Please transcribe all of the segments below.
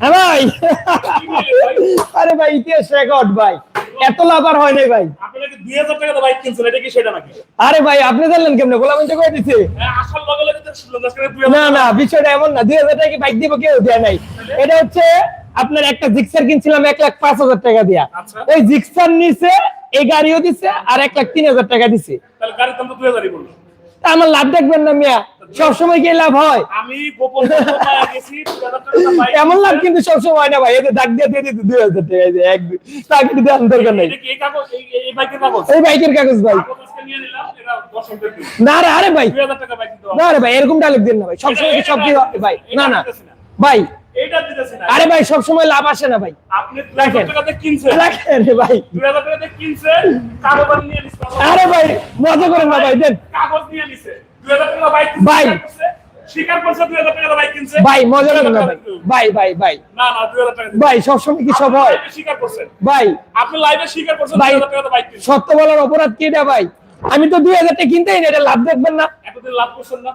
হ্যাঁ ভাই। আরে ভাই ইতিহাস রেকর্ড ভাই। এত লাভ আর হয় নাই ভাই। আরে ভাই আপনি জানলেন কেমনে? গোলাম করে দিছে? না না বিষয়টা এমন না। দুই হাজার টাকা বাইক দিব কেউ দেয় নাই। এটা হচ্ছে আপনার একটা জিক্সার কিনছিলাম এক লাখ পাঁচ হাজার টাকা দিয়া। ওই জিক্সার নিচে এই গাড়িও দিছে আর এক লাখ তিন হাজার টাকা দিছে। গাড়ির দাম তো দুই হাজারই আমার লাভ দেখবেন না মিয়া। সবসময় কি লাভ হয়। আমি গোপন এমন লাভ কিন্তু সবসময় হয় না ভাই। এতে দাগ দিয়ে দিয়ে দিতে দুই হাজার টাকা এক তাকে দিতে আমার দরকার নেই। এই বাইকের কাগজ? ভাই। না রে আরে ভাই। না রে ভাই এরকম ডায়লগ দিন না ভাই। সবসময় সব কিছু ভাই না না। ভাই দিতেছি না। আরে ভাই সবসময় লাভ আসে না ভাই। আপনি দুই হাজার টাকাতে কিনছেন। রাখেন ভাই। দুই হাজার টাকাতে কিনছেন কাগজ নিয়ে নিছে আরে ভাই মজা করেন না ভাই দেন। কাগজ নিয়ে নিছে। দুই হাজার টাকা বাইক ভাই। স্বীকার করছে, স্বীকার করছে দুই হাজার টাকা বাইক কিনছে। ভাই মজা করেন না ভাই। টাকা দিতে হবে। ভাই ভাই। ভাই না না দুই হাজার টাকা দিতে হবে। ভাই কি সব হয়? স্বীকার করছেন। ভাই। আপনি লাইভে স্বীকার করছেন ভাই দুই হাজার টাকা বাইক কিনছে সত্য বলার অপরাধ কি এটা ভাই? আমি তো দুই হাজার টাকা কিনতেই না এটা লাভ দেখবেন না। এতদিন লাভ করছেন না।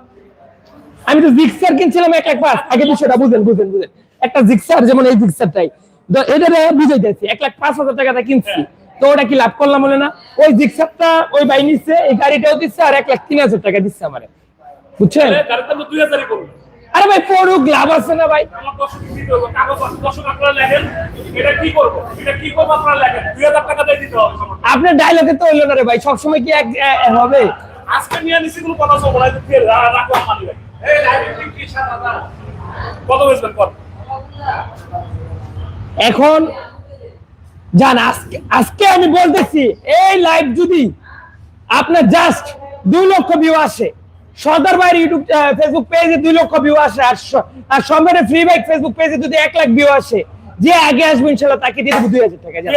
আমি তো জিক্সার কিনছিলাম এক পাঁচ আগে বিষয়টা বুঝেন বুঝেন বুঝেন। একটা জিক্সার যেমন এই জিক্সারটাই। তো এটা বুঝাই যাচ্ছি এক লাখ পাঁচ হাজার টাকাটা কিনছি। তো ওটা কি লাভ করলাম বলে না? ওই জিক্সারটা ওই বাই নিচ্ছে এই গাড়িটাও দিচ্ছে আর এক লাখ তিন হাজার টাকা দিচ্ছে আমারে। বুঝছেন? আরে ভাই পড়ুক লাভ আছে না ভাই। আপনারা লেখেন। এটা কি করব? এটা কি করব আপনারা দুই হাজার টাকা দিতে হবে আপনার ডায়লগে তো হইল না রে ভাই সবসময় কি এক হবে? আজকে নিয়ে নিছি কোনো কথা সব বলাই দিতে রাখো মানি ভাই এই লাইভে কি কি সাত হাজার। কত বেচবেন কর? এখন জান আজকে আজকে আমি বলতেছি এই লাইভ যদি আপনার জাস্ট দুই লক্ষ ভিউ আসে সর্দার ভাইয়ের ইউটিউব ফেসবুক পেজে দুই লক্ষ ভিউ আসে আর আর সম্রাটের ফ্রি বাইক ফেসবুক পেজে যদি এক লাখ ভিউ আসে যে আগে আসবে ইনশাল্লাহ তাকে দিয়ে দেবো দুই হাজার টাকা যান।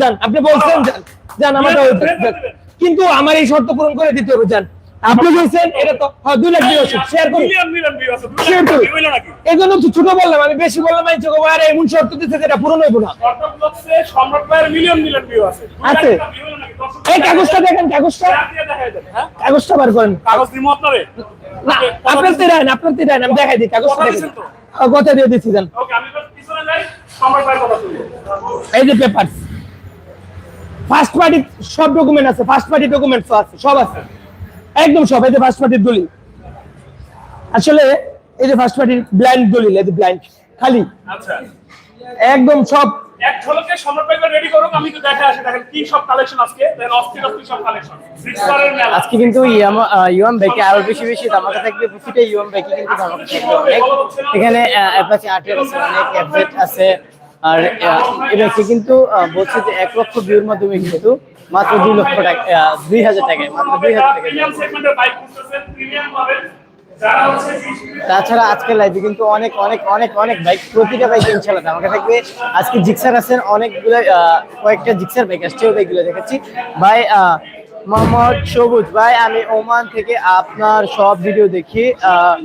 যান আপনি বলছেন যান যান আমার দিবেন। কিন্তু আমার এই শর্ত পূরণ করে দিতে হবে যান আপনি বলছেন এটা তো হ্যাঁ, দুই লাখ ভিউ আছে শেয়ার করুন শেয়ার করুন। এই জন্য তো ছোট বললাম আমি বেশি বললাম আমি চোখ আরে এমন শর্ত দিতে যেটা পূরণ হইব না। ভাইয়ের আছে। এই কাগজটা দেখেন কাগজটা। হ্যাঁ? কাগজটা বার করেন। কাগজ আপনারে? না আপনার আপনার তিরাইন আমি দেখাই দিই কাগজটা দেখেন। তো? কথা দিয়ে দিচ্ছি ভাইয়ের শুনব এই যে পেপার ফার্স্ট পার্টি সব ডকুমেন্ট আছে ফার্স্ট পার্টি ডকুমেন্টস আছে সব আছে। একদম সব এই যে ফার্স্ট পার্টির দলিল। আসলে এই যে ফার্স্ট পার্টির ব্লাইন্ড দলিল এই যে ব্লাইন্ড খালি। আচ্ছা। একদম সব। এক ঝলকে সম্রাট ভাই রেডি করুক আমি তো দেখে আসি দেখেন কি সব কালেকশন আজকে দেখেন অস্থির অস্থির সব কালেকশন আজকে কিন্তু ইয়ামা ইউএম বাইকে আরও বেশি বেশি ধামাকা থাকবে প্রতিটা ইউএম বাইকে কিন্তু ধামাকা থাকবে অনেক এখানে অ্যাপাচি আছে অনেক অ্যাপডেট আছে আর এই কিন্তু বলছে যে এক লক্ষ ভিউর মাধ্যমে কিন্তু মাত্র দুই লক্ষ টাকা দুই হাজার টাকায় মাত্র দুই হাজার টাকা। তাছাড়া আজকের লাইভে কিন্তু অনেক অনেক অনেক অনেক বাইক প্রতিটা বাইক ইনশাল্লাহ ধামাকা থাকবে আজকে জিক্সার আছেন অনেকগুলো কয়েকটা জিক্সার বাইক আসছে ওই বাইকগুলো দেখাচ্ছি। ভাই মোহাম্মদ সবুজ। ভাই আমি ওমান থেকে আপনার সব ভিডিও দেখি। আহ,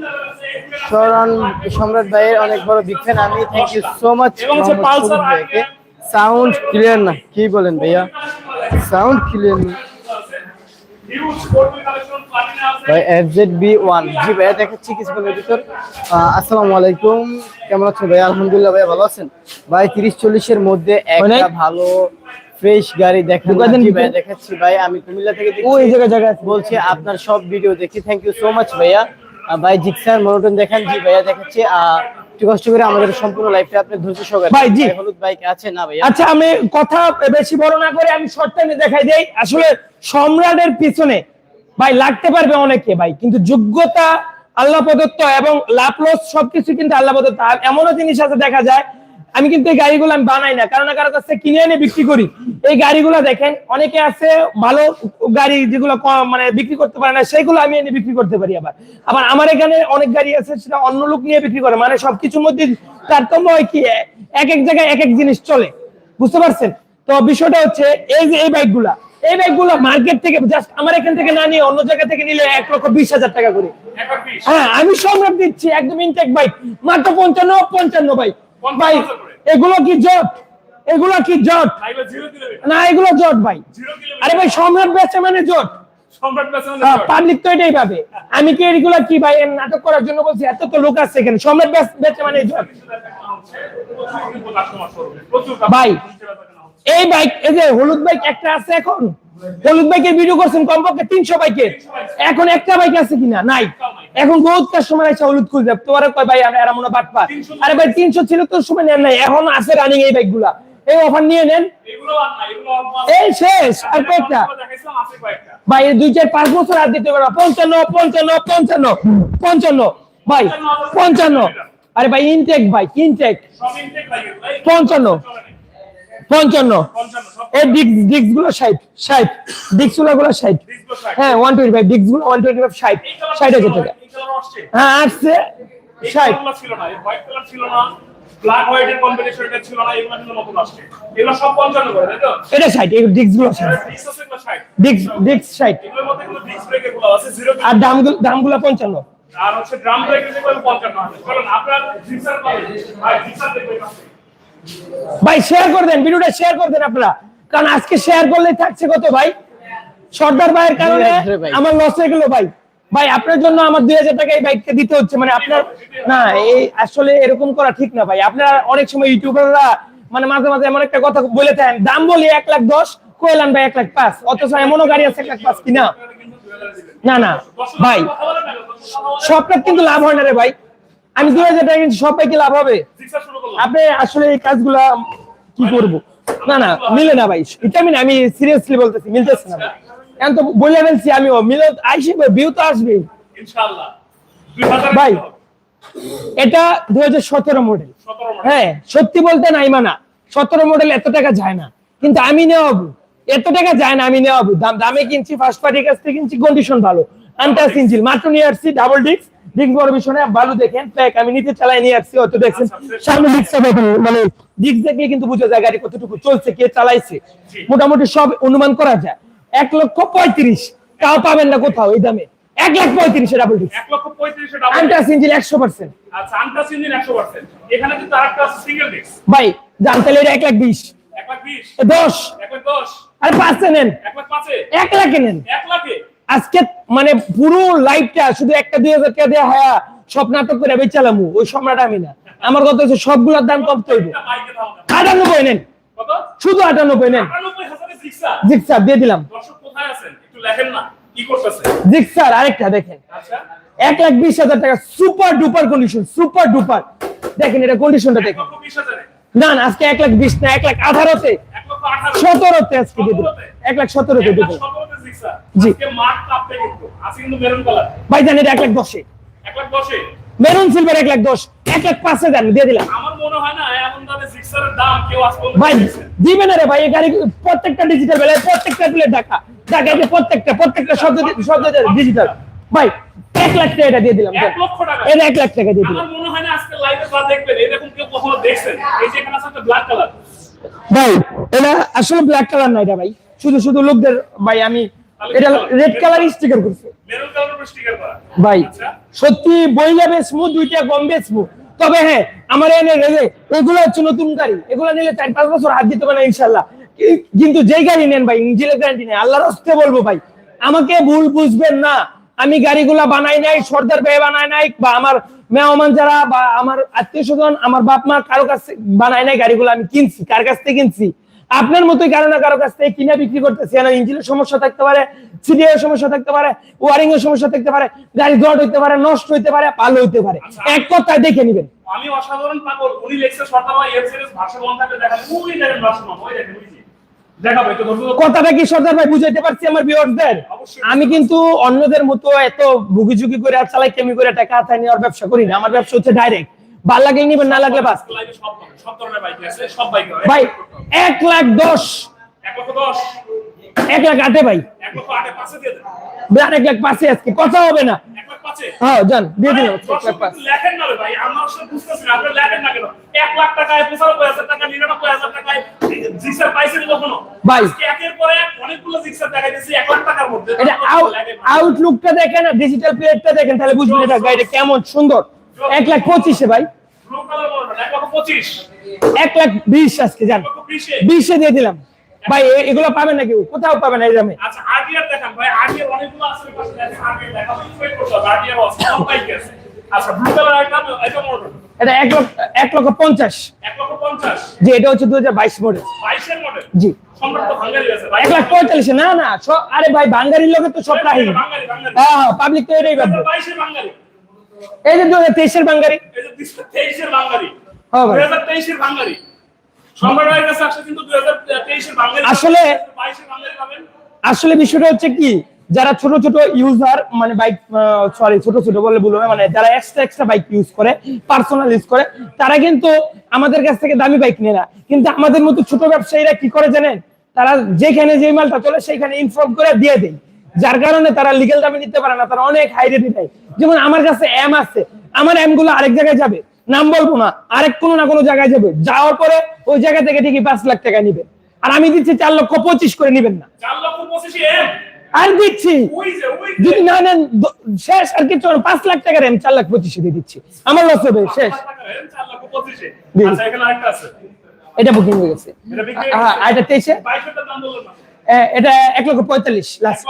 শরণ সম্রাট ভাইয়ের অনেক বড় বিগ আমি thank you so much Pulsar ভাইকে। সাউন্ড ক্লিয়ার না। কি বলেন ভাইয়া? সাউন্ড ক্লিয়ার না। হিউজ কোর্টের কালেকশন প্লাটিনা আছে ভাই এফজেড বি ওয়ান। জি ভাইয়া দেখাচ্ছি কিছুক্ষণের ভিতর। আসসালামু আলাইকুম। কেমন আছেন ভাই আলহামদুলিল্লাহ ভাই ভালো আছেন। ভাই তিরিশ চল্লিশের মধ্যে একটা ভালো ফ্রেশ গাড়ি দেখেন। ভাই দেখাচ্ছি ভাই আমি কুমিল্লা থেকে দেখছি। ও জায়গায় জায়গা বলছি আপনার সব ভিডিও দেখি। থ্যাংক ইউ সো মাচ ভাইয়া। ভাই জিক্সার মনোটন দেখেন। জি ভাইয়া দেখাচ্ছি। আহ, একটু কষ্ট করে আমাদের সম্পূর্ণ লাইফটা আপনি ধৈর্য সহকারে ভাই, জি। হলুদ বাইক আছে না ভাইয়া? আচ্ছা আমি কথা বেশি বড় না করে আমি শর্ট টাইমে দেখাই দেই। আসলে সম্রাটের পিছনে ভাই লাগতে পারবে অনেকে ভাই কিন্তু যোগ্যতা আল্লাহ প্রদত্ত এবং লাভ লস সবকিছু কিন্তু আল্লাহ প্রদত্ত। আর এমনও জিনিস আছে দেখা যায় আমি কিন্তু এই গাড়িগুলো আমি বানাই না কারণ কারও কাছে কিনে এনে বিক্রি করি। এই গাড়িগুলো দেখেন অনেকে আছে ভালো গাড়ি যেগুলো মানে বিক্রি করতে পারে না সেগুলো আমি এনে বিক্রি করতে পারি আবার। আবার আমার এখানে অনেক গাড়ি আছে সেটা অন্য লোক নিয়ে বিক্রি করে মানে সবকিছুর মধ্যে তারতম্য হয় কি এক এক জায়গায় এক এক জিনিস চলে। বুঝতে পারছেন? তো বিষয়টা হচ্ছে এই যে এই বাইকগুলা এই বাইকগুলো মার্কেট থেকে জাস্ট আমার এখান থেকে না নিয়ে অন্য জায়গা থেকে নিলে এক লক্ষ বিশ হাজার টাকা করে। হ্যাঁ আমি সম্রাট দিচ্ছি একদম ইনটেক বাইক মাত্র পঞ্চান্ন পঞ্চান্ন বাইক ভাই এগুলো কি জট? এগুলো কি জট? না এগুলো জট ভাই। আরে ভাই সম্রাট বেচে মানে জট? সম্রাট পেছনে পাবলিক তো এটাই পাবে আমি কি এগুলো কি ভাই এর নাটক করার জন্য বলছি এত তো লোক আছে এখানে। সম্রাট বেচ- মানে জট। ভাই। এই বাইক এই যে হলুদ বাইক একটা আছে এখন? হলুদ বাইকের ভিডিও করছেন কমপক্ষে তিনশো বাইকের এখন একটা বাইক আছে কিনা? নাই। এখন বহুত কাস্টমার আছে হলুদ খুঁজে তোমার কয় ভাই আমরা বাটপা আরে ভাই, তিনশো ছিল তোর সময় নেন নাই। এখন আছে রানিং এই বাইকগুলা। এই অফার নিয়ে নেন। এই শেষ, আর কয়েকটা ভাই দুই, চার, পাঁচ বছর আর দিতে পারব পঞ্চান্ন পঞ্চান্ন পঞ্চান্ন পঞ্চান্ন। ভাই, পঞ্চান্ন। আরে ভাই ইনটেক ভাই ইনটেক পঞ্চান্ন। পঞ্চান্ন। এই ডিক্স ডিক্সগুলো ষাট। ষাট। ডিক্সগুলো গুলো ষাট। হ্যাঁ ওয়ান টোয়েন্টি ফাইভ ডিক্সগুলো ওয়ান টোয়েন্টি ফাইভ ষাট কালার ষাট হাজার টাকা হ্যাঁ আসছে। এই ষাট। ছিল না হোয়াইট কালার ছিল না। ব্ল্যাক হোয়াইটের কম্বিনেশন এটা ছিল না এগুলো কিন্তু নতুন আসছে। এগুলো সব পঞ্চান্ন করে তাই তো? এটা ষাট এই ডিক্সগুলো ষাট ডিক্স আছে এগুলো ষাট? ডিক্স ডিক্স ষাট। এগুলোর মধ্যে কিন্তু ডিক্স ব্রেক এগুলো আছে জিরো আর দাম দামগুলো পঞ্চান্ন। আর হচ্ছে ড্রাম ব্রেক যেগুলো পঞ্চান্ন। আছে চলুন আপনার পাবেন ভাই দেখবেন ভাই শেয়ার করে দেন ভিডিওটা শেয়ার করে দেন আপনারা। কারণ আজকে শেয়ার করলে থাকছে কত ভাই? সর্দার ভাইয়ের কারণে আমার লস হয়ে গেল ভাই। ভাই আপনার জন্য আমার দুই হাজার টাকা এই বাইকটা দিতে হচ্ছে। মানে আপনার না এই আসলে এরকম করা ঠিক না ভাই। আপনারা অনেক সময় ইউটিউবাররা মানে মাঝে মাঝে এমন একটা কথা বলে থাকেন দাম বলি এক লাখ দশ কইলাম ভাই এক লাখ পাঁচ? অথচ এমনও গাড়ি আছে এক লাখ পাঁচ কিনা? না না ভাই সবটা কিন্তু লাভ হয় না রে ভাই। আমি দুই হাজার টাকা কিনছি সব বাইকে লাভ হবে। আপনি আসলে এই কাজগুলা কি করব? না না মিলে না ভাই এটা আমি আমি সিরিয়াসলি বলতেছি মিলতেছে না এখন তো বলে ফেলছি আমিও মিলে আসবে ভিউ তো আসবে। ইনশাআল্লাহ। ভাই। এটা দুই হাজার সতেরো মডেল হ্যাঁ সত্যি বলতে নাই মানা সতেরো মডেল এত টাকা যায় না। কিন্তু আমি নেওয়াবো এত টাকা যায় না আমি নেওয়াবো দাম দামে কিনছি ফার্স্ট পার্টির কাছ থেকে কিনছি কন্ডিশন ভালো। আনটাস ইঞ্জিল মাত্র নিয়ে আসছি ডাবল ডিস্ক ডিস্ক বড় বিষয় না, ভালো দেখেন প্যাক আমি নিতে চালাই নিয়ে আসছি অত দেখছেন। সামনে ডিস্কটা দেখেন মানে ডিস্ক দেখলে কিন্তু বুঝা যায় গাড়ি কতটুকু চলছে কে চালাইছে। মোটামুটি সব অনুমান করা যায়। এক লক্ষ পঁয়ত্রিশ তাও পাবেন না কোথাও এই দামে। এক লাখ পঁয়ত্রিশে ডাবল ডিস্ক 1 লক্ষ 35 ডাবল আনটাস ইঞ্জিল একশো পার্সেন্ট আচ্ছা আনটাস ইঞ্জিন 100% এখানে কিন্তু আরেকটা সিঙ্গেল ডিস্ক ভাই জান তাহলে এটা এক লাখ বিশ। 1 লাখ 20 দশ। 1 লাখ 10 আর পাঁচে নেন। 1 লাখ 5 এক লাখে নেন। 1 লাখে? আজকে মানে পুরো লাইফটা শুধু একটা দুই হাজার টাকা দেওয়া হয় সব নাটক করে বেচালামু ওই সম্রাট আমি না। আমার কথা হচ্ছে সবগুলোর দাম কম তৈরি আটানব্বই নেন। শুধু আটানব্বই নেন। জিক্সার। দিয়ে দিলাম। জিক্সার আরেকটা দেখেন। আচ্ছা। এক লাখ বিশ হাজার টাকা super duper condition super duper দেখেন এটা কন্ডিশনটা দেখেন। লক্ষ 20000 এ না না আজকে এক লাখ বিশ না এক লাখ আঠারোতে। 1 লক্ষ 18 সতেরোতে আজকে দিয়ে দিলাম। এক লাখ সতেরোতে দিয়ে দিলাম। জি। ভাই এটা এক লাখ দশে এক লাখ দশে মেরুন সিলভার এক লাখ দশ। এক লাখ পাঁচে দেন দিয়ে দিলাম। আমার মনে হয় না এমন দামে জিক্সারের দাম কেউ আজ ভাই দিয়েছে। দিবে না রে ভাই এই গাড়ি প্রত্যেকটা ডিজিটাল বেলায় প্রত্যেকটা প্লেট ঢাকা ঢাকা যে প্রত্যেকটা প্রত্যেকটা শব্দ শব্দ ডিজিটাল ভাই এক লাখ টাকা এটা দিয়ে দিলাম এক লক্ষ এটা এক লাখ টাকা দিয়ে দিলাম। আমার মনে হয় না আজকে লাইভে যা দেখবেন এরকম কেউ কখনো দেখছেন। এই যে এখানে আছে ব্ল্যাক কালার ভাই এটা আসলে ব্ল্যাক কালার না এটা ভাই। শুধু শুধু লোকদের ভাই আমি এটা রেড কালার স্টিকার করছে। মেরুন কালারের স্টিকার করা ভাই আচ্ছা। সত্যি বইলে বেসমু দুইটা কম বেসমু তবে হ্যাঁ আমার এনে রেগে এগুলো হচ্ছে নতুন গাড়ি। এগুলো নিলে চার পাঁচ বছর হাত দিতে পারে ইনশাল্লাহ কিন্তু যেই গাড়ি নেন ভাই গ্যারান্টি নেই। আল্লাহর হস্তে বলব ভাই আমাকে ভুল বুঝবেন না। আমি গাড়িগুলা বানাই নাই সর্দার ভাই বানাই নাই বা আমার মেহমান যারা বা আমার আত্মীয় স্বজন আমার বাপ মা কারও কাছে বানাই নাই গাড়িগুলো আমি কিনছি কার কাছ থেকে কিনছি। আপনার মতোই কারও না কারও কাছ থেকে কিনে বিক্রি করতেছি। না ইঞ্জিনের সমস্যা থাকতে পারে সিডিএর সমস্যা থাকতে পারে ওয়ারিং এর সমস্যা থাকতে পারে গাড়ি জট হইতে পারে নষ্ট হইতে পারে ভালো হইতে পারে। এক কথায় দেখে নিবেন। আমি অসাধারণ পাগল উনি লেখছে সরকার এর সিরিজ ভাষা বন্ধ থাকলে দেখেন উনি দেখেন ভাষা ওই দেখেন। কথাটা কি সর্দার ভাই বুঝাইতে পারছি আমার ভিউয়ারদের আমি কিন্তু অন্যদের মতো এত ভুগিঝুগি করে আর চালাই কেমি করে টাকা হাতায় নেওয়ার ব্যবসা করি না। আমার ব্যবসা হচ্ছে ডাইরেক্ট ভালো লাগলে নিবেন না লাগলে বাস। ভাই এক লাখ দশ। এক লাখ আটে ভাই। এক লাখ পাঁচে আজকে। কথা হবে না। হ্যাঁ যান দিয়ে দিন আউটলুকটা দেখেন ডিজিটাল প্লেটটা দেখেন তাহলে বুঝবেন এটা গাড়িটা কেমন সুন্দর। এক লাখ পঁচিশে ভাই। এক লাখ বিশ আজকে যান বিশে। দিয়ে দিলাম। ভাই এগুলো পাবেন নাকি? কোথাও পাবেন না এই দামে? আচ্ছা আচ্ছা এটা এক লক্ষ এক লক্ষ পঞ্চাশ। জি এটা হচ্ছে দু হাজার বাইশ মডেল জি। এক লাখ পঁয়তাল্লিশ না না আরে ভাই বাঙ্গারির লোকের তো সব রাহি। বাঙালি হ্যাঁ হ্যাঁ পাবলিক তো এটাই ভাববে। এই যে দু হাজার তেইশের বাঙ্গারি তেইশের হ্যাঁ দুই হাজার তেইশের ভাইয়ের কাছে আসলে আসলে বিষয়টা হচ্ছে কি যারা ছোট ছোট ইউজার মানে বাইক সরি ছোট ছোট বলে বলব মানে যারা এক্সট্রা এক্সট্রা বাইক ইউজ করে পার্সোনাল ইউজ করে তারা কিন্তু আমাদের কাছ থেকে দামি বাইক নেয় না। কিন্তু আমাদের মতো ছোট ব্যবসায়ীরা কি করে জানেন? তারা যেখানে যে মালটা চলে সেখানে ইনফর্ম করে দিয়ে দেয়। যার কারণে তারা লিগেল দামে নিতে পারে না তারা অনেক হাই রেটে দেয়। যেমন আমার কাছে এম আছে আমার এমগুলো আরেক জায়গায় যাবে নাম বলব না আরেক কোনো না কোনো জায়গায় যাবে। যাওয়ার পরে ওই জায়গা থেকে ঠিকই পাঁচ লাখ টাকা নিবে আর আমি দিচ্ছি চার লক্ষ পঁচিশ করে নিবেন না। আর দিচ্ছি। যদি না নেন শেষ আর কিছু পাঁচ লাখ টাকার আমি চার লাখ পঁচিশে দিয়ে দিচ্ছি। আমার লস হবে শেষ। আচ্ছা এটা বুকিং হয়ে গেছে। হ্যাঁ এটা তেইশে? এটা এক লক্ষ পঁয়তাল্লিশ এক লাস্ট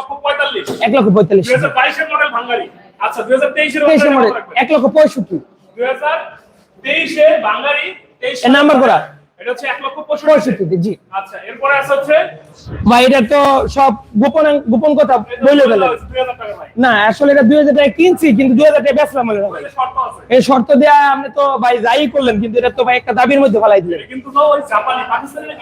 এক লক্ষ পঁয়তাল্লিশ। দুই হাজার মডেল ভাঙ্গারি। আচ্ছা দুই হাজার তেইশের মডেল এক লক্ষ পঁয়ষট্টি। দুই হাজার তেইশে বাঙ্গারি নাম্বার করা? এটা হচ্ছে এক লক্ষ পঁয়ষট্টি। জি। আচ্ছা এরপরে আছে হচ্ছে ভাই এটা তো সব গোপন গোপন কথা বলে গেল না আসলে এটা দুই হাজার টাকা কিনছি কিন্তু দুই হাজার টাকা বেচলাম হলো না শর্ত আছে। এই শর্ত দেয়া আপনি তো ভাই যাই করলেন কিন্তু এটা তো ভাই একটা দাবির মধ্যে ফেলাই দিলেন। কিন্তু জাপানি পাকিস্তানি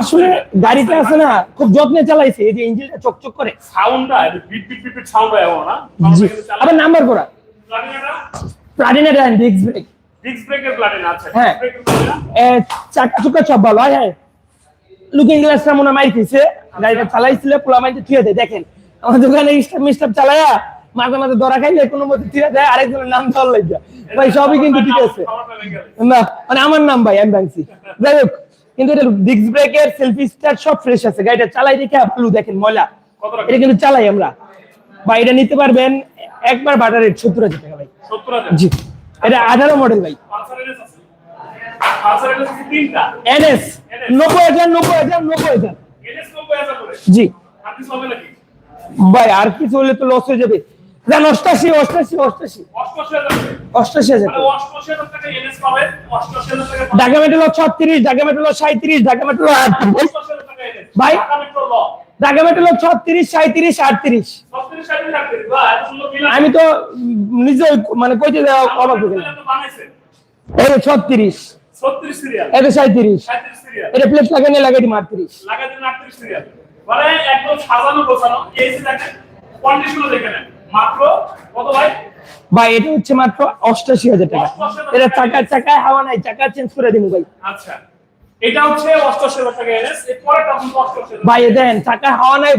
আসলে গাড়িটা আছে না খুব যত্নে চালাইছে এই যে ইঞ্জিনটা চকচক করে। সাউন্ডটা বিট বিট বিট সাউন্ড হয় না। আবার নাম্বার করা। প্লাটিনা ডিস্ক ব্রেক ডিস্ক ব্রেকের প্লাটিনা আছে হ্যাঁ। প্লাটিনা? এ, চাকা চুকা সব ভালো হয় হ্যাঁ লুকিং গ্লাসটা মনে মাইতেছে গাড়িটা চালাইছিল পোলা মাইতে থুয়ে দেয় দেখেন। আমার দোকানে স্টাফ মিস্টাফ চালায়া মাঝে মাঝে ধরা খাইলে কোনো মতে থুয়ে দেয় আরেকজনের নাম ধর লাগে ভাই সবই কিন্তু ঠিক আছে। না মানে আমার নাম ভাই আমি ভাঙছি। যাই হোক কিন্তু এটা ডিস্ক ব্রেকের সেলফি স্টার্ট সব ফ্রেশ আছে। গাড়িটা চালাই দেখে ভালো দেখেন ময়লা। এটা কিন্তু চালাই আমরা। ভাই এটা নিতে পারবেন একবার বাটার রেট সত্তর হাজার টাকা ভাই। জি। এটা আঠারো মডেল ভাই। এনএস নব্বই হাজার নব্বই হাজার নব্বই হাজার। জি। ভাই আর কিছু হলে তো লস হয়ে যাবে। জান অষ্টাশি অষ্টাশি অষ্টাশি। অষ্টাশি হাজার ঢাকা মেট্রো ছত্রিশ ঢাকা মেট্রো সাঁত্রিশ ঢাকা মেট্রো আটত্রিশ। অষ্টআশি হাজার টাকা এনএস ভাই? ঢাকা মেট্রো ল। ঢাকা মেট্রো ছত্রিশ সাঁত্রিশ আটত্রিশ। আমি তো নিজে মানে কইতে দেওয়া অবাক হয়ে গেলাম। এই ছত্রিশ। এটা সাঁত্রিশ এটা প্লেট লাগানি লাগাই দিম আটত্রিশ। লাগাই দিন আটত্রিশ সিরিয়াল মানে একদম সাজানো গোছানো। এই যে দেখেন কন্ডিশনও দেখে নেন। মাত্র কত ভাই? ভাই এটা হচ্ছে মাত্র অষ্টাশি হাজার টাকা। এটা চাকা চাকায় হাওয়া নাই চাকা চেঞ্জ করে দিব ভাই। আচ্ছা। এটা হচ্ছে ভাই দেন হাওয়া নাই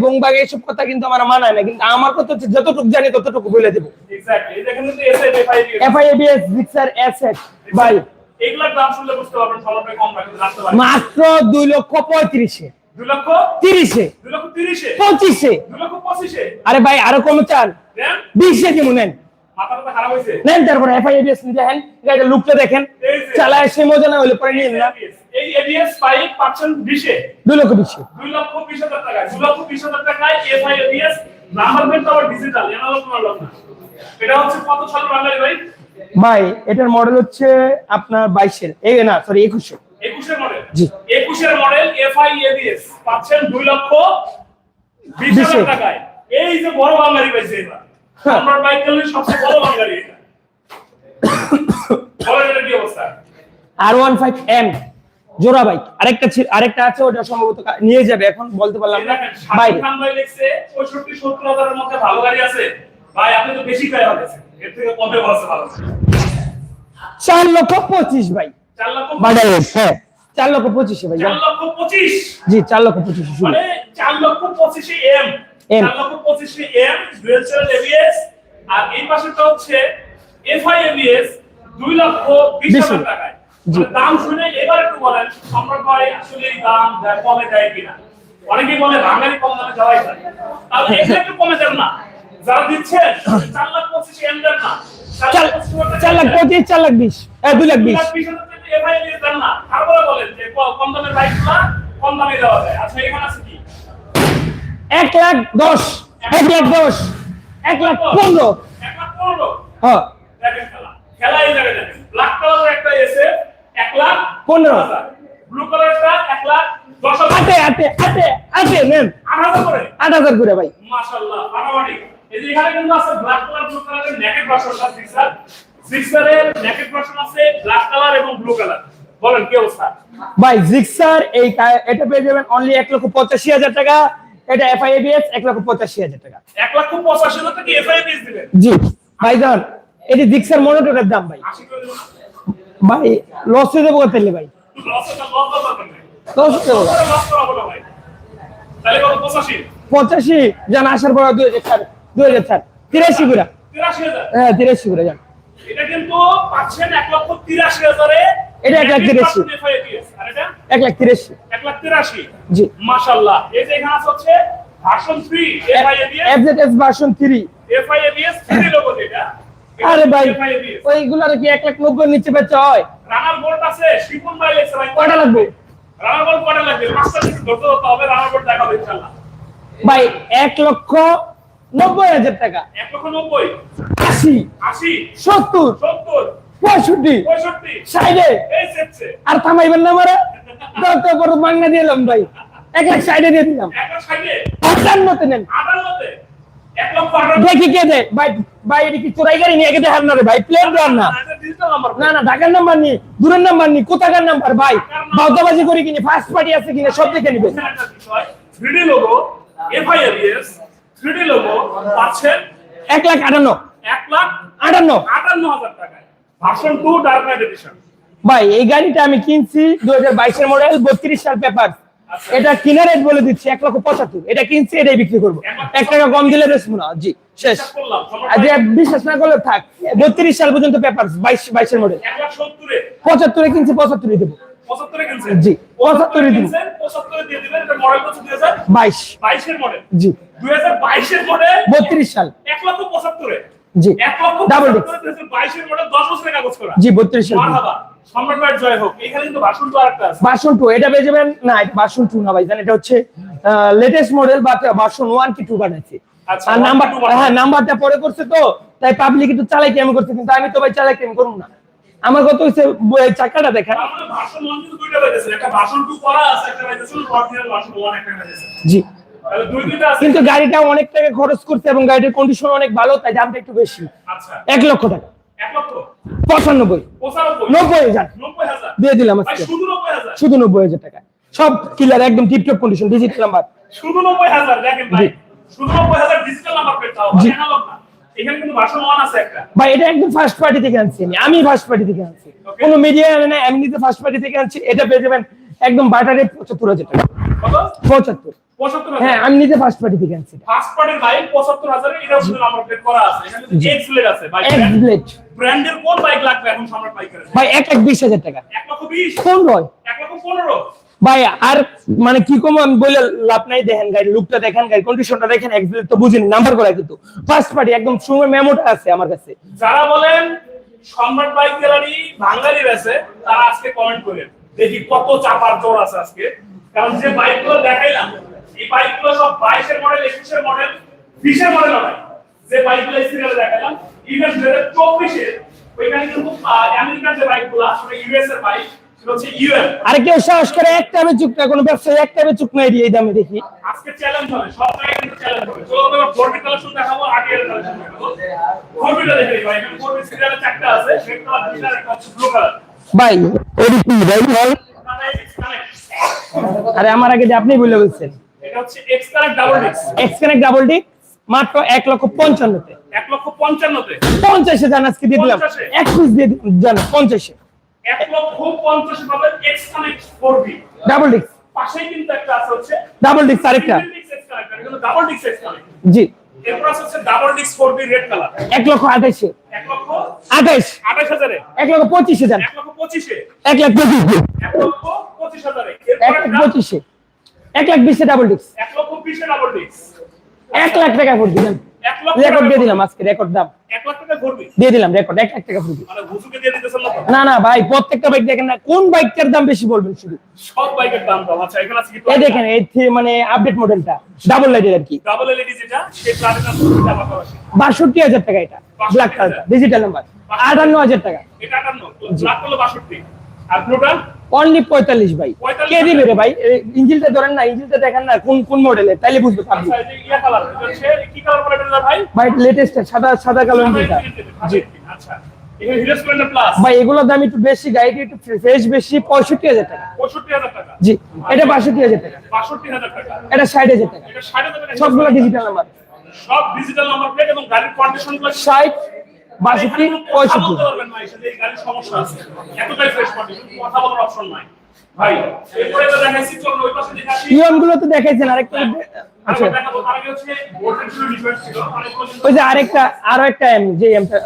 কথা কিন্তু আমার মানায় না কিন্তু আমার কথা হচ্ছে যতটুকু জানি ততটুকু বলে দেবো। ভাই। মাত্র দুই লক্ষ পঁয়ত্রিশে। দুই লক্ষ? তিরিশে। দুই লক্ষ তিরিশে? পঁচিশে। দুই লক্ষ পঁচিশে? আরে ভাই আরও কম চান। বিশে নেন। তারপরে দেখেন গাড়িটা লুকটা দেখেন। চালায় সে মজা না হলে পরে নিন না। এই এবিএস পাইপ পাচ্ছেন বিশে। দুই লক্ষ বিশে। দুই লক্ষ বিশ হাজার টাকায় দুই লক্ষ বিশ হাজার টাকায় এফআই নাম্বার প্লেট তো আবার ডিজিটাল এনালগ এনালগ না। এটা হচ্ছে কত সাল বাঙালি ভাই? ভাই এটার মডেল হচ্ছে আপনার বাইশের। এই না সরি একুশে একুশের মডেল জি। একুশের মডেল এফআই এবিএস পাচ্ছেন দুই লক্ষ বিশ হাজার। টাকায়। এই যে বড় বাঙালি পাইছে এবার। আমার বাইক চালালে সবচেয়ে বড় এটা বলেন কি অবস্থা? আর ওয়ান ফাইভ এম জোড়া বাইক। আরেকটা আরেকটা আছে ওটা সম্ভবত নিয়ে যাবে এখন বলতে পারলাম না। বাইরে খান ভাই লিখছে পঁয়ষট্টি সত্তর হাজারের মধ্যে ভালো গাড়ি আছে। ভাই আপনি তো বেশি খাই হতেছে এর থেকে কমে বলছে ভালো। চার লক্ষ পঁচিশ ভাই। চার লক্ষ বাজার হ্যাঁ। চার লক্ষ পঁচিশে ভাই চার লক্ষ পঁচিশ। জি চার লক্ষ পঁচিশে শুরু। মানে চার লক্ষ পঁচিশে M M dual channel ABS আর এই পাশেটা হচ্ছে এফআই এবিএস দুই লক্ষ বিশ বিশ হাজার। হাজার। টাকায় মানে দাম শুনে এবার একটু বলেন সম্রাট ভাই আসলে দাম কমে দেয় কিনা। অনেকেই বলে বাঙালি কম দামে যাওয়াই যায় তাহলে এগুলো একটু কমে দেন না। যারা লাখ পঁচিশে এম দেন না। চার লাখ পঁচিশ হাজার টাকা চার লাখ দেন। পঁচিশ চার লাখ বিশ। হ্যাঁ দুই লাখ এফআই এবিএস দেন না। তারপরে বলেন যে কম বাইকগুলা কম দামে দেওয়া যায়। আচ্ছা এখানে আছে কি? এক লাখ দশ। এক লাখ দশ। এক লাখ পনেরো। হ্যাঁ। পনেরো। আটে আটে আটে আটে নেন আট হাজার করে ভাই। এই ভাই জিক্সার এটা পেয়ে যাবেন অনলি এক লক্ষ পঁচাশি হাজার টাকা। এটা এফআইএবিএস এক লক্ষ পঁচাশি হাজার টাকা। এক লক্ষ পঁচাশি হাজার টাকা এফআই পিস দিবেন? জি। ভাই জান এটি জিক্সার মনোটরের দাম ভাই। দেবো? ভাই লস হয়ে যাব তাহলে ভাই? লস হয়ে তাহলে পঁচাশি? জান আসার পর দুই হাজার চার দুই হাজার চার। তিরাশি হাজার? হ্যাঁ তিরাশি করে যান এটা কিন্তু পাচ্ছেন এক লক্ষ তিরাশি হাজারে এটা এক লাখ তিরাশি। এক লাখ তিরাশি। এক লাখ তিরাশি? জি। মাশাল্লাহ এই যে এখানে হচ্ছে version three FI ABS version three FI ABS three logo এটা? আরে ভাই ওইগুলার কি এক লাখ নব্বই নিচে বেচা হয়? রানার বোল্ট আছে শিপন ভাই লেখছে ভাই। কয়টা লাগবে? রানার বোল্ট কয়টা লাগবে? কিছু ধরতে ধরতে হবে রানার বোল্ট দেখাবো ইনশাআল্লাহ। ভাই এক লক্ষ নব্বই হাজার টাকা। এক লক্ষ নব্বই? আশি। আশি? সত্তর। সত্তর? পঁয়ষট্টি। সেটছে আর থামাইবেন না মারা দরকার পর মাঙ্গা দিলাম ভাই। এক লাখ ষাটে দিয়ে দিলাম। আটান্নতে নেন। দেখি কে দেয়। ভাই ভাই এটা কি চোরাই গাড়ি নিয়ে না রে ভাই প্লেন না। না না ঢাকার নাম্বার নি দূরের নাম্বার নি কোথাকার নাম্বার? ভাই বাউতাবাজি করে কিনে ফার্স্ট পার্টি আছে কিনে সব দেখে নিবেন। থ্রিডি লোগো এফআইআরএস থ্রিডি লোগো পাচ্ছেন এক লাখ আটান্ন। এক লাখ আটান্ন। আটান্ন হাজার টাকায়। Version two dark knight edition. ভাই এই গাড়িটা আমি কিনছি দু হাজার বাইশের মডেল বত্রিশ সাল পেপার আচ্ছা। এটা কিনা রেট বলে দিচ্ছি এক লক্ষ পঁচাত্তর। এটা কিনছি এটাই বিক্রি করব। এক লক্ষ এক টাকা কম দিলে বেশবো না। জি শেষ। যে বিশ্বাস না করলে থাক বত্রিশ সাল পর্যন্ত পেপার বাইশ বাইশের মডেল এক লাখ সত্তরে। পঁচাত্তরে কিনছি পঁচাত্তরে দেবো। পঁচাত্তরে কিনছেন? জি, পঁচাত্তরে দিব। কিনছেন পঁচাত্তরে দিয়ে দিবেন এটা মডেল মডেল জি। মডেল সাল। লক্ষ জি। ডাবল দুই হাজার বাইশের মডেল দশ বছরের কাগজ করা। জি বত্রিশ সাল মারহাবা সম্রাট ভাইয়ের জয় হোক। এখানে কিন্তু ভাষণ তো আরেকটা আছে। ভার্সন টু এটা পেয়ে যাবেন না এটা ভার্সন টু না ভাই জান এটা হচ্ছে লেটেস্ট মডেল বা ভার্সন ওয়ান কি টু বানাইছে। আচ্ছা, আর নাম্বার 2 হ্যাঁ নাম্বারটা পরে করছে তো তাই পাবলিক একটু চালাই কেমন করছে কিন্তু আমি তো ভাই চালাই কেমন করব না। আমার কত হচ্ছে ব- চাকাটা দেখা ভাষণ ওয়ান কিন্তু দুইটা পাইতেছে একটা ভাষণ টু করা আছে একটা পাইতেছে অরিজিনাল ভাষণ ওয়ান একটা পাইতেছে জি। কিন্তু গাড়িটা অনেক টাকা খরচ করছে এবং গাড়ির কন্ডিশন অনেক ভালো তাই দামটা একটু বেশি। আচ্ছা। এক লক্ষ টাকা। পঁচানব্বই। নব্বই হাজার। দিয়ে দিলাম আজকে। শুধু নব্বই হাজার? টাকা। সব কিলার একদম টিপটপ কন্ডিশন ডিজিটাল নাম্বার শুধু নব্বই হাজার দেখেন ভাই। শুধু নব্বই হাজার ডিজিটাল নাম্বার। না। ভাই এটা একদম ফার্স্ট পার্টি থেকে আনছি আমি। আমি ফার্স্ট পার্টি থেকে আনছি. কোনো মিডিয়া না এমনিতে ফার্স্ট পার্টি থেকে আনছি। এটা পেয়ে যাবেন একদম বাটারে পঁচাত্তর হাজার টাকা। পঁচাত্তর। হ্যাঁ আমি নিজে ফার্স্ট পার্টি থেকে আনছি ফার্স্ট পার্টির বাইক পঁচাত্তর হাজারে এটাও কিন্তু নাম্বার প্লেট করা আছে। এখানে এক্স প্লেট আছে। বাইক এক ব্লেড ব্র্যান্ডের কোন বাইক লাগবে এখন সম্রাট বাইকের ভাই এক লাখ বিশ হাজার টাকা। এক লক্ষ বিশ? কোন রয় এক লক্ষ পনেরো? ভাই আর মানে কি কম আমি বলে লাভ নাই দেখেন গাড়ি লুকটা দেখেন গাড়ি কন্ডিশনটা দেখেন তো বুঝিনি নাম্বার করা কিন্তু। ফার্স্ট পার্টি একদম সময় মেমোটা আছে আমার কাছে। যারা বলেন সম্রাট বাইক গ্যালারি বাঙালি আছে তারা আজকে কমেন্ট করেন। দেখি কত চাপার জোর আছে আজকে। কারণ যে বাইকগুলো দেখাইলাম এই বাইকগুলো সব বাইশের মডেল একুশের মডেল বিশের মডেল নয় যে বাইকগুলো সিরিয়ালে দেখালাম ইভেন দু হাজার চব্বিশে ওইখানে কিন্তু আমেরিকান যে বাইকগুলো আসলে ইউএস এর বাইক আর কেউ সাহস করে একটা বেচুক না কোনো ব্যবসায়ী এই দামে দেখি। আজকে চ্যালেঞ্জ হবে সব জায়গায় কিন্তু চ্যালেঞ্জ হবে। চলো আমরা ফোরবি কালেকশন দেখাবো আগে এর কালেকশন দেখাবো। ফোরবিটা দেখে ভাই এখানে ফোরবি সিরিয়ালে চারটা আছে রেড কালার গ্রিন একটা ব্লু কালার ভাই ওটি ভাই ভাই আরে আমার আগে যে আপনি বলে বলছেন। এটা হচ্ছে এক্স কানেক্ট ডাবল ডিক্স এক্স কানেক্ট ডাবল ডিক মাত্র এক লক্ষ পঞ্চান্নতে। এক লক্ষ পঞ্চান্নতে। পঞ্চাশে জান আজকে দিয়ে দিলাম। এক পিস দিয়ে জান পঞ্চাশে। এক লক্ষ পঞ্চাশ পাবেন এক্স কানেক্ট ফোরবি ডাবল ডিক্স পাশেই কিন্তু একটা আছে হচ্ছে ডাবল ডিক্স আরেকটা। ডাবল ডিক্স এক্স কানেক্ট জি। এরপর আছে হচ্ছে ডাবল ডিক্স ফোরবি রেড কালার এক লক্ষ আঠাইশে এক লক্ষ আঠাইশ আঠাশ হাজারে। এক লক্ষ পঁচিশে এক লক্ষ পঁচিশে। এক লাখ পঁচিশে। এক লক্ষ পঁচিশ এক লাখ পঁচিশে। এক লাখ বিশে ডাবল এক লক্ষ বিশে ডাবল ডিক্স এক লাখ টাকা করে দিলেন রেকর্ড দিয়ে দিলাম। আজকে রেকর্ড দাম। দিয়ে দিলাম রেকর্ড এক লাখ টাকা ফুল মানে না না ভাই প্রত্যেকটা বাইক দেখেন না কোন বাইকটার দাম বেশি বলবেন শুধু? সব বাইকের দাম কম আচ্ছা এখানে আছে এই দেখেন এই মানে আপডেট মডেলটা ডাবল লাইটের আর কি। ডাবল এলইডি যেটা সেই প্লাটিনাম বাষট্টি হাজার টাকা এটা ব্ল্যাক কালারটা ডিজিটাল নাম্বার আটান্ন হাজার টাকা। এটা 58 লাখ হলো 62 অনলি পঁয়তাল্লিশ ভাই। কে দিবে রে ভাই? ইঞ্জিনটা ধরেন না ইঞ্জিনটা দেখেন না কোন কোন মডেলের তাইলে বুঝবে পাবলিক আচ্ছা ইয়া ভাই? লেটেস্ট সাদা সাদা কালো ইঞ্জিনটা জি। আচ্ছা। ভাই এগুলোর দাম একটু বেশি গাড়িটি একটু ফ্রেশ বেশি পঁয়ষট্টি হাজার টাকা। 65000 টাকা। জি এটা বাষট্টি হাজার টাকা। 62000 টাকা। এটা ষাট হাজার টাকা। এটা 60000 টাকা। সবগুলো ডিজিটাল নাম্বার সব ডিজিটাল নাম্বার প্লেট এবং গাড়ির কন্ডিশন ষাট বাষট্টি পঁয়ষট্টি। গাড়ির সমস্যা আছে। এতটাই ফ্রেশ কন্ডিশন কথা বলার অপশন নাই। তো দেখাইছেন আরেকটা আচ্ছা। আচ্ছা ওই যে আরেকটা আরও একটা এম যে এমটা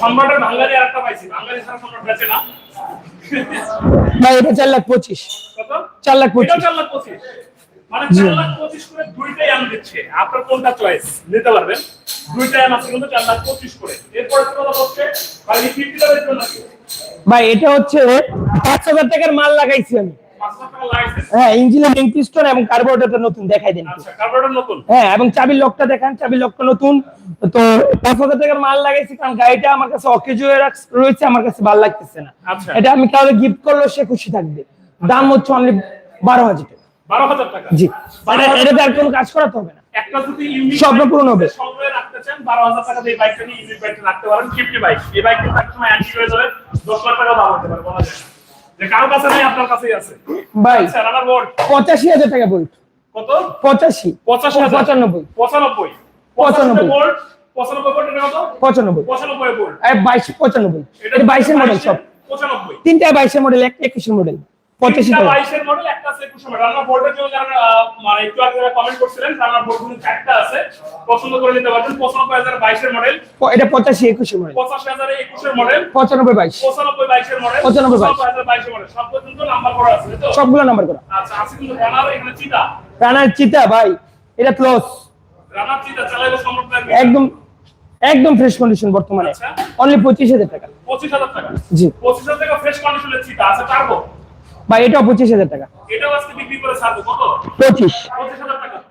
সম্রাটের বাঙালি আর পাইছি বাঙালি ছাড়া সম্রাট বেঁচে না। ভাই এটা চার লাখ পঁচিশ। চার লাখ পঁচিশ। চার লাখ পঁচিশ। মানে চার লাখ পঁচিশ করে দুইটাই আম দিচ্ছে। আপনার কোনটা চয়েস নিতে পারবেন। দুইটাই আম আছে কিন্তু চার লাখ পঁচিশ করে। এরপরে কথা হচ্ছে ভাই ফিফটি টাকা জন্য ভাই এটা হচ্ছে পাঁচ হাজার টাকার মাল লাগাইছি আমি। পাঁচ লাখ টাকা লাগাইছে হ্যাঁ ইঞ্জিনের রিং এবং কার্বোরেটরটা নতুন দেখাই দেন একটু। আচ্ছা কার্বোরেটর নতুন? হ্যাঁ এবং চাবির লকটা দেখান চাবির লকটা নতুন। তো পাঁচ হাজার টাকার মাল লাগাইছি কারণ গাড়িটা আমার কাছে অকেজ হয়ে রয়েছে আমার কাছে ভালো লাগতেছে না। আচ্ছা। এটা আমি কাউকে গিফট করলেও সে খুশি থাকবে। দাম হচ্ছে অনলি বারো হাজার টাকা। বারো হাজার টাকা। জি। হাজার এটাতে আর কোনো কাজ করাতে হবে না। একটা যদি ইউনিক স্বপ্ন পূরণ হবে। সংগ্রহে রাখতে চান বারো হাজার টাকা দিয়ে বাইকটা নিয়ে ইউনিক বাইকটা রাখতে পারেন ফিফটি বাইক এই বাইক কিন্তু সময় অ্যান্টি হয়ে যাবে দশ লাখ টাকা দাম হতে পারে বলা যায় যে কারও কাছে নেই আপনার কাছেই আছে। ভাই আচ্ছা বোর্ড পঁচাশি হাজার টাকা কত? পঁচাশি। পঁচাশি পঁচানব্বই। পঁচানব্বই। পঁচানব্বই। বোল্ট পঁচানব্বই পঁচানব্বই। বাইশের মডেল সব। পঁচানব্বই। তিনটা বাইশের মডেল একটা একুশের মডেল পঁচাশি বাইশের মডেল একটা আছে মডেল জন্য যারা মানে একটু আগে কমেন্ট করছিলেন রানার বোল্ট কিন্তু চারটা আছে। পছন্দ করে নিতে পারবেন। পঁচানব্বই হাজার বাইশের মডেল এটা পঁচাশি একুশের মডেল পঁচাশি হাজার একুশের মডেল পঁচানব্বই বাইশ। পঁচানব্বই বাইশের মডেল পঁচানব্বই বাইশের মডেল সব পর্যন্ত নাম্বার করা আছে তো? সবগুলো নাম্বার করা। আচ্ছা আছে কিন্তু রানার এখানে চিতা রানার চিতা ভাই। এটা ক্লোজ রানার চিতা চালাইলে সম্ভব লাগবে একদম একদম ফ্রেশ কন্ডিশন বর্তমানে। আচ্ছা। অনলি পঁচিশ হাজার টাকা। পঁচিশ হাজার টাকা। জি। পঁচিশ হাজার টাকা ফ্রেশ কন্ডিশনের চিতা আছে টার্বো ভাই এটাও পঁচিশ হাজার টাকা। পঁচিশ।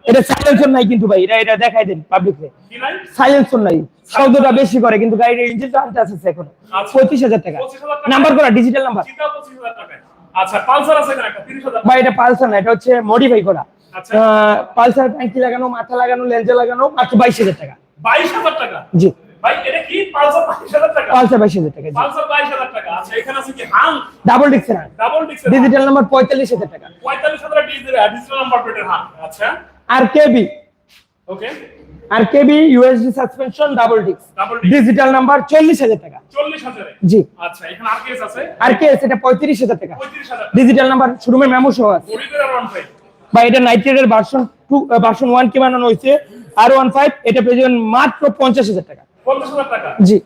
এটা সাইলেন্সর নাই কিন্তু ভাই এটা এটা দেখাই দেন পাবলিকে কি নাই? সাইলেন্সর নাই। শব্দটা বেশি করে কিন্তু গাড়ির ইঞ্জিনটা আনতে আসছে এখন। আচ্ছা। পঁচিশ হাজার টাকা। 25,000 টাকা। নাম্বার করা ডিজিটাল নাম্বার আচ্ছা পালসার আছে এখানে ভাই এটা পালসার না এটা হচ্ছে মডিফাই করা। আচ্ছা। পালসার ট্যাঙ্কি লাগানো মাথা লাগানো লেন্সে লাগানো মাত্র বাইশ হাজার টাকা। বাইশ হাজার টাকা? জি। ভাই এটা কি? পালসার বাইশ হাজার টাকা? পালসার বাইশ হাজার টাকা পালসার বাইশ হাজার টাকা। আচ্ছা এখানে আছে কি? হাং ডাবল ডিক্সের ডাবল ডিক্সের ডিজিটাল নাম্বার টাকা। ডিজিটাল প্লেটের হাং আচ্ছা। আর কেবি। ওকে আর কেবি ইউএসডি সাসপেনশন ডাবল ডিক্স ডিজিটাল নাম্বার চল্লিশ হাজার টাকা। জি। আচ্ছা এখানে আছে? এটা পঁয়ত্রিশ হাজার টাকা। পঁয়ত্রিশ হাজার। ডিজিটাল নাম্বার শোরুমের মেমো সহ আছে। ওয়ান ফাইভ বা এটা নাইট্রেটের ভার্সন টু ভার্সন ওয়ান কি বানানো হয়েছে আর ওয়ান ফাইভ এটা পেয়ে যাবেন মাত্র পঞ্চাশ হাজার টাকা। পঞ্চাশ হাজার টাকা? জি।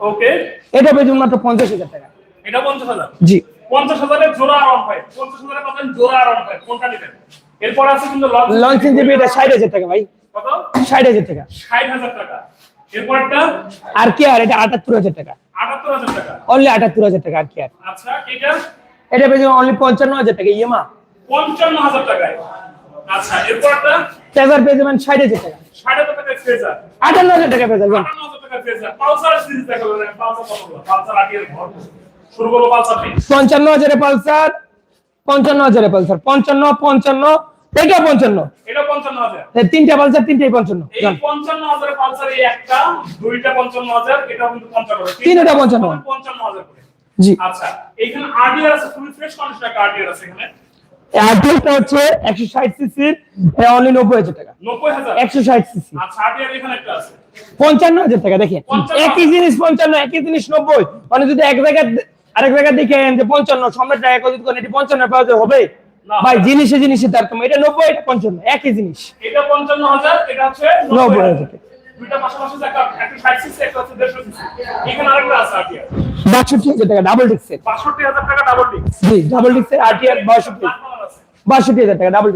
ওকে এটা পেয়ে মাত্র পঞ্চাশ হাজার টাকা। এটা পঞ্চাশ হাজার? জি। পঞ্চাশ হাজারের জোড়া আর ওয়ান ফাইভ পঞ্চাশ হাজারে পাবেন জোড়া আর ফাইভ কোনটা নেবেন? এরপর আছে কিন্তু লঞ্চিং জিবি এটা ষাট হাজার টাকা ভাই। কত? ষাট হাজার টাকা। ষাট হাজার টাকা। এরপর একটা আর কি আর? এটা আটাত্তর হাজার টাকা। আটাত্তর হাজার টাকা। অনলি আটাত্তর হাজার টাকা আর কি আর। আচ্ছা এটা? এটা পেয়ে অনলি পঞ্চান্ন হাজার টাকা ইএমা পঞ্চান্ন হাজার টাকায়। আচ্ছা এরপর ট্রেজার পেয়ে যাবেন ষাট হাজার টাকা। আটান্ন হাজার টাকা পালসার দিয়ে পঞ্চান্ন হাজারে পালসার পঞ্চান্ন হাজারে পালসার। পঞ্চান্ন পঞ্চান্ন এটা পঞ্চান্ন। এটা পঞ্চান্ন হাজার। তিনটা পালসার তিনটাই পঞ্চান্ন। পঞ্চান্ন হাজার পালসার একটা দুইটা পঞ্চান্ন হাজার এটা কিন্তু পঞ্চান্ন তিনটা পঞ্চান্ন। পঞ্চান্ন হাজার জি। আচ্ছা এখানে আরডিআর আছে ফুল ফ্রেশ কন্ডিশন আরডিআর আছে এখানে। অ্যাড্রেসটা হচ্ছে একশো ষাট সিসির অনলি নব্বই হাজার টাকা। একশো ষাট সিসি আচ্ছা আরডিআর এখানে একটা আছে। পঞ্চান্ন হাজার টাকা দেখেন। একই জিনিস পঞ্চান্ন একই জিনিস নব্বই। মানে যদি এক জায়গায় আরেক জায়গায় দেখেন যে পঞ্চান্ন সম্রাট টাকা যদি করেন এটি পঞ্চান্ন পাওয়া হবে? ভাই জিনিসে জিনিসে তারতম্য। এটা নব্বই এটা পঞ্চান্ন একই জিনিস। এটা পঞ্চান্ন হাজার এটা হচ্ছে নব্বই হাজার। আরডিআর বাষট্টি হাজার টাকা ডাবল ডিক্সের বাষট্টি হাজার টাকা ডাবল ডিস্ক জি ডাবল ডিক্সের আরটিআর বাষট্টি। বাষট্টি হাজার টাকা ডাবল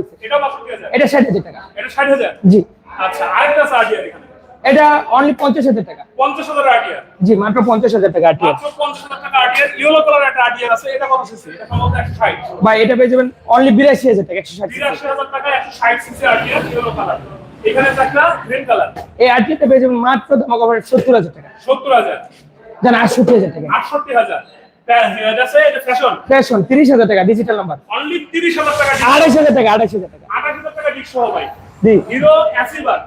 এটা ষাট হাজার টাকা। এটা ষাট হাজার? জি। আচ্ছা আরেকটা আছে আরটিআর এখানে। এটা অনলি পঞ্চাশ হাজার টাকা। পঞ্চাশ হাজার আরটিআর জি মাত্র পঞ্চাশ হাজার টাকা মাত্র পঞ্চাশ হাজার টাকা আরটিআর ইয়েলো কালার একটা আরটিআর আছে এটা কত সিসি এটা সম্ভবত একশো ষাট। ভাই এটা পেয়ে যাবেন অনলি বিরাশি হাজার টাকা একশো ষাট বিরাশি হাজার টাকা একশো ষাট সিসি আরটিআর ইয়েলো কালার এখানে একটা গ্রিন কালার এই পেয়ে যাবেন মাত্র দাম কভার সত্তর হাজার টাকা। সত্তর হাজার। জান আটষট্টি হাজার টাকা। আটষট্টি হাজার। ফ্যাশন তিরিশ হাজার টাকা ডিজিটাল নাম্বার অনলি তিরিশ হাজার টাকা আড়াইশ হাজার টাকা আড়াইশ হাজার টাকা। আঠাশ হাজার টাকা ডিস্ক সহ ভাই। জি। হিরো অ্যাসিভার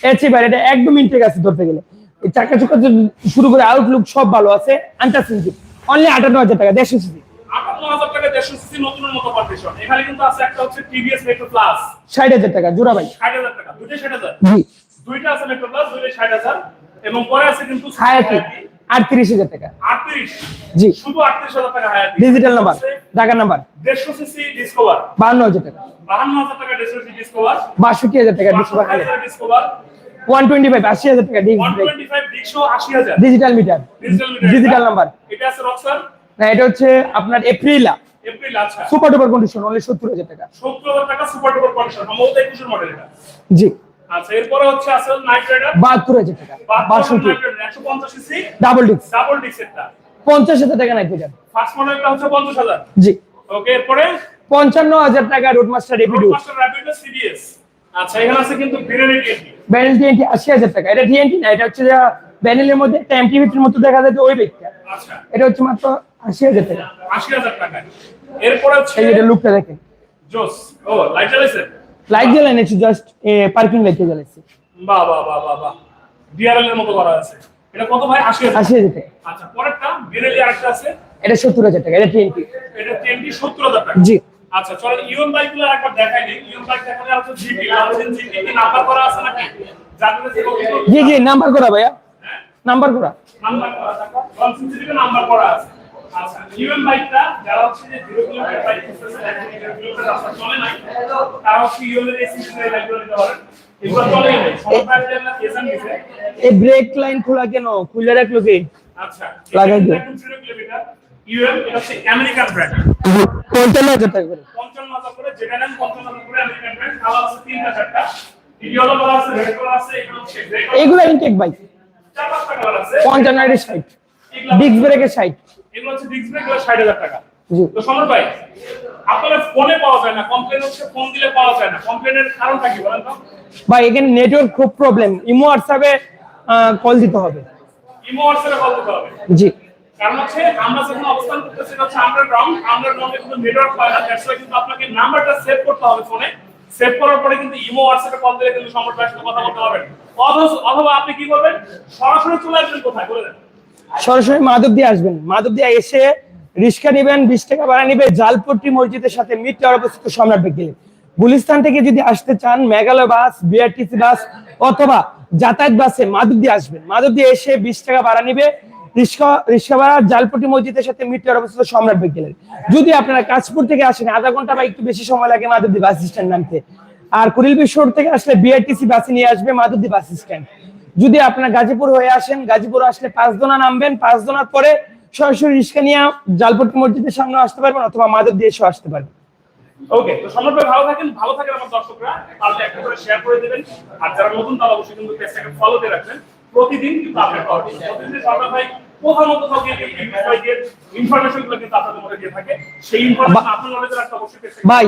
এসি এটা একদম ইনটেক আছে ধরতে গেলে। চাকা চুকা শুরু করে আউটলুক সব ভালো আছে আন্টাস ইঞ্জিন অনলি আটান্ন হাজার টাকা দেড়শো সিসি। আটান্ন হাজার টাকা দেড়শো সিসি নতুনের মতো পারমিশন এখানে কিন্তু আছে একটা হচ্ছে টিভিএস মেট্রো প্লাস ষাট হাজার টাকা জোড়া ভাই। ষাট হাজার টাকা দুইটাই ষাট হাজার। জি। দুইটা আছে মেট্রো প্লাস ষাট হাজার। এবং পরে আছে কিন্তু হায়াতি আটত্রিশ হাজার টাকা। জি। শুধু আটত্রিশ হাজার টাকা হায়াতি ডিজিটাল নাম্বার ঢাকার নাম্বার দেড়শো সিসি ডিসকভার বাহান্ন হাজার টাকা। বাহান্ন হাজার টাকা দেড়শো সিসি ডিসকভার বাষট্টি হাজার টাকা ডিসকভার ওয়ান টোয়েন্টি ফাইভ আশি হাজার টাকা ডিজিটাল মিটার ডিজিটাল নাম্বার এটা আছে রক্সার না এটা হচ্ছে আপনার Aprilia super duper condition only সত্তর হাজার টাকা। সত্তর হাজার টাকা সুপার ডুপার কন্ডিশন সম্ভবত একুশের মডেল এটা। জি। আচ্ছা এরপরে হচ্ছে আছে নাইট রাইডার বাহাত্তর হাজার টাকা। বাষট্টি। একশো পঞ্চাশ সিসি ডাবল ডিস্ক ডাবল ডিক্স এটা পঞ্চাশ হাজার টাকা নাই পেয়ে ফার্স্ট মডেলটা হচ্ছে পঞ্চাশ হাজার। জি। ওকে এরপরে? পঞ্চান্ন হাজার টাকা road master Rapido master Rapido CBS আচ্ছা এখানে আছে কিন্তু আশি হাজার টাকা। এটা টিএনটি না এটা হচ্ছে ব্যানেলের মধ্যে এমটিভিটির মতো দেখা যায় ওই ব্যক্তিটা আচ্ছা। এটা হচ্ছে মাত্র আশি হাজার টাকা। আশি হাজার টাকা এরপরে হচ্ছে এই যে এটা লুকটা দেখেন। জোস ও লাইট জ্বালাইছে লাইট জ্বালাই নিয়েছি জাস্ট পার্কিং লাইটে জ্বালাইছি। বাহ বাহ বাহ বাহ বাহ। ডিআরএল এর মতো করা আছে। এটা কত ভাই? আশি হাজার আশি হাজার টাকা। আচ্ছা পরেরটা বিরেলি আরেকটা আছে? এটা সত্তর হাজার টাকা এটা টিএনটি এটা টিএনটি সত্তর হাজার টাকা। জি। আচ্ছা চলো ইউন বাইকগুলো একবার দেখাই দিই ইউন বাইক দেখালে আছে জিপি লাউসেন জিপি কি নাম্বার করা আছে নাকি? জানতে চাইব জি জি নাম্বার করা ভাইয়া। নাম্বার করা। নাম্বার করা থাকা লাউসেন জিপি নাম্বার করা আছে। আচ্ছা ইউন বাইকটা যারা হচ্ছে যে 0 কিলোমিটার বাইক করতেছে 1 কিলোমিটার রাস্তা চলে নাই তারা হচ্ছে ইউন এর এসি এর বাইকগুলো নিতে পারেন এগুলো চলে নাই সময় পেলে না কেসন গেছে এই ব্রেক লাইন খোলা কেন? খুলে রাখল কি? আচ্ছা লাগাই দিও। 0 কিলোমিটার ইউএম এটা। হচ্ছে আমেরিকান ব্র্যান্ড পঞ্চান্ন হাজার টাকা করে। পঞ্চান্ন হাজার করে যেটা নেন পঞ্চান্ন হাজার করে আমেরিকান ব্র্যান্ড কালার আছে তিনটা চারটা ইয়েলো কালার আছে রেড কালার আছে এগুলো হচ্ছে গ্রে কালার। এইগুলো ইনটেক বাইক চার পাঁচটা কালার আছে। পঞ্চান্ন এর ষাট। ডিস্ক ব্রেকের ষাট। এগুলো হচ্ছে ডিস্ক ব্রেক ষাট হাজার টাকা। তো সমর ভাই ফোনে পাওয়া যায় না কমপ্লেন হচ্ছে ফোন দিলে পাওয়া যায় না। কমপ্লেনের কারণটা কি বলেন তো? ভাই এখানে নেটওয়ার্ক খুব প্রবলেম ইমো হোয়াটসঅ্যাপে কল দিতে হবে। ইমো হোয়াটসঅ্যাপে কল দিতে হবে। জি। কারণ হচ্ছে আমরা যখন অবস্থান করতেছি হচ্ছে আন্ডারগ্রাউন্ড আন্ডারগ্রাউন্ডে কিন্তু নেটওয়ার্ক পায় না দ্যাটস কিন্তু আপনাকে নাম্বারটা সেভ করতে হবে ফোনে সেভ করার পরে কিন্তু ইমো হোয়াটসঅ্যাপে কল দিলে কিন্তু সম্পর্কে সাথে কথা বলতে পারবেন অথবা- অথবা আপনি কি করবেন? সরাসরি চলে আসবেন কোথায়? বলে দেন। সরাসরি মাধব দিয়ে আসবেন। মাধব দিয়ে এসে রিক্সা নেবেন, বিশ টাকা ভাড়া নিবে, জালপট্টি মসজিদের সাথে মিড অবস্থিত সম্রাট গেলে গুলিস্তান থেকে যদি আসতে চান, মেঘালয় বাস, বিআরটিসি বাস অথবা যাতায়াত বাসে মাধব দিয়ে আসবেন। মাধব দিয়ে এসে বিশ টাকা ভাড়া নিবে, রিক্সা রিক্সা ভাড়া, জালপট্টি মসজিদের সাথে মিড অবস্থিত সম্রাট গেলেন যদি আপনারা কাশপুর থেকে আসেন, আধা ঘণ্টা বা একটু বেশি সময় লাগে মাধবদী বাস স্ট্যান্ড নামতে। আর কুড়িলবি শোর থেকে আসলে বিআরটিসি বাসে নিয়ে আসবে মাধবদী বাস স্ট্যান্ড। যদি আপনার গাজীপুর হয়ে আসেন গাজীপুর আসলে পাঁচ পাঁচদোনা নামবেন পাঁচদোনার পরে সরাসরি রিক্সা নিয়ে জালপট্টি মসজিদের সামনে আসতে পারবেন অথবা মাধব দিয়ে এসেও আসতে পারবেন। ওকে তো সম্রাট ভালো থাকেন ভালো থাকেন আমার দর্শকরা। তাহলে একটা করে শেয়ার করে দেবেন। আর যারা নতুন তারা অবশ্যই কিন্তু পেজটাকে ফলো দিয়ে রাখবেন। প্রতিদিন কিন্তু যায়। প্রতিদিন সম্রাট ভাই কোথাও কোথাও গিয়ে ইনফরমেশনগুলো কিন্তু আপনাদের মধ্যে দিয়ে থাকে। সেই ইনফরমেশন আপনার নলেজে রাখতে অবশ্যই ভাই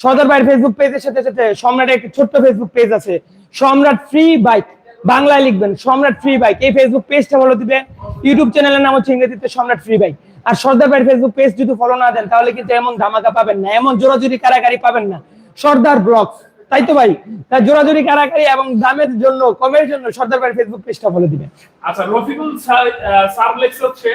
সদর ভাইয়ের ফেসবুক পেজের সাথে সাথে সম্রাটের একটি ছোট্ট ফেসবুক পেজ আছে। সম্রাট ফ্রি বাইক বাংলায় লিখবেন, সম্রাট ফ্রি বাইক এই ফেসবুক পেজটা ফলো দিবেন ইউটিউব চ্যানেলের নাম হচ্ছে ইংরেজিতে সম্রাট ফ্রি বাইক আর সর্দার ভাইয়ের ফেসবুক পেজ যদি ফলো না দেন, তাহলে কিন্তু এমন ধামাকা পাবেন না। এমন জোরাজুরি কারাকারি পাবেন না। সর্দার ব্লগস, তাই তো ভাই? তাই জোরাজুরি কারাকারি এবং দামের জন্য, কমের জন্য সর্দার ভাইয়ের ফেসবুক পেজটা ফলো দিবেন আচ্ছা রফিকুল সার্ভলেক্স হচ্ছে,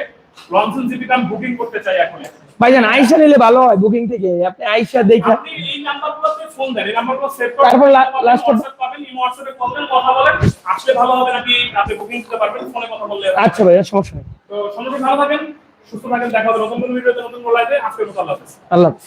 লঞ্চন আমি বুকিং করতে চাই এখন। ভাইজান আইসা নিলে ভালো হয় বুকিং থেকে। আপনি আইসা দেখে আপনি এই নাম্বারগুলোতে ফোন দেন এই নাম্বারগুলো সেভ করে তারপর লা- last এ- WhatsApp পাবেন এই হোয়াটসঅ্যাপে কল দেন কথা বলেন আসলে ভালো হবে নাকি আপনি বুকিং করতে পারবেন ফোনে কথা বললে আচ্ছা ভাইয়া সমস্যা নেই। তো ভালো থাকেন সুস্থ থাকেন দেখা হবে নতুন ভিডিওতে নতুন লাইভে আজকের মতো আল্লাহ হাফেজ। আল্লাহ হাফেজ।